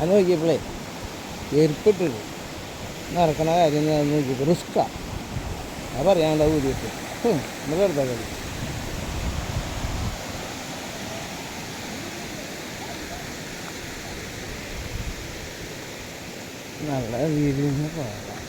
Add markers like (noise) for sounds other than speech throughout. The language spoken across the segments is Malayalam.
അത് നോക്കിയപ്പോഴേ എരിപ്പിട്ടിട്ട് നടക്കണ കാര്യം ഞാൻ നോക്കിയപ്പോൾ റിസ്ക്കാണ് അത് പറയാനുള്ള ഊതിയിട്ട് നമ്മൾ വെറുതെ കളി. നല്ല രീതിയിൽ നിന്ന് പോകാം.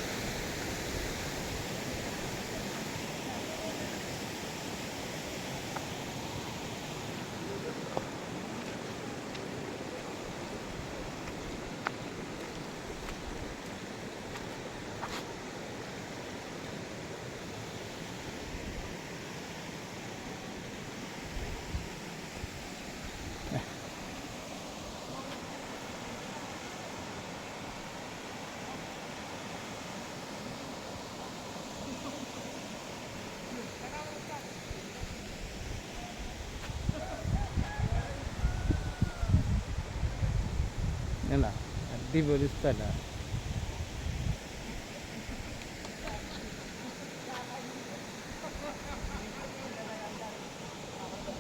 എന്താ അടിപൊളി സ്ഥലമാണ്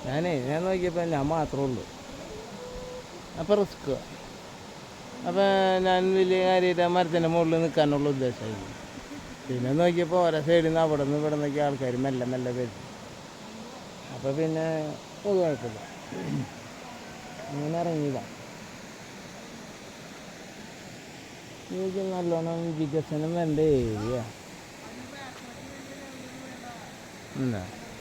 ഞാനേ ഞാൻ നോക്കിയപ്പോൾ ഞാൻ മാത്രമേ ഉള്ളൂ. അപ്പോൾ റിസ്ക് അപ്പോൾ ഞാൻ വലിയ കാര്യമായിട്ട് മരത്തിന്റെ മുകളിൽ നിൽക്കാനുള്ള ഉദ്ദേശമായി പിന്നെ നോക്കിയപ്പോൾ ഓരോ സൈഡിൽ നിന്ന് അവിടെ നിന്ന് ഇവിടെ നിന്നൊക്കെ ആൾക്കാർ മെല്ലെ മെല്ലെ വരും. അപ്പോൾ പിന്നെ ഒരു കുഴപ്പമില്ല. (clears throat) അങ്ങനെ ഇറങ്ങിയതാണ് ഇത് നല്ലോണം വികസനം വേണ്ട ഏരിയ എന്താ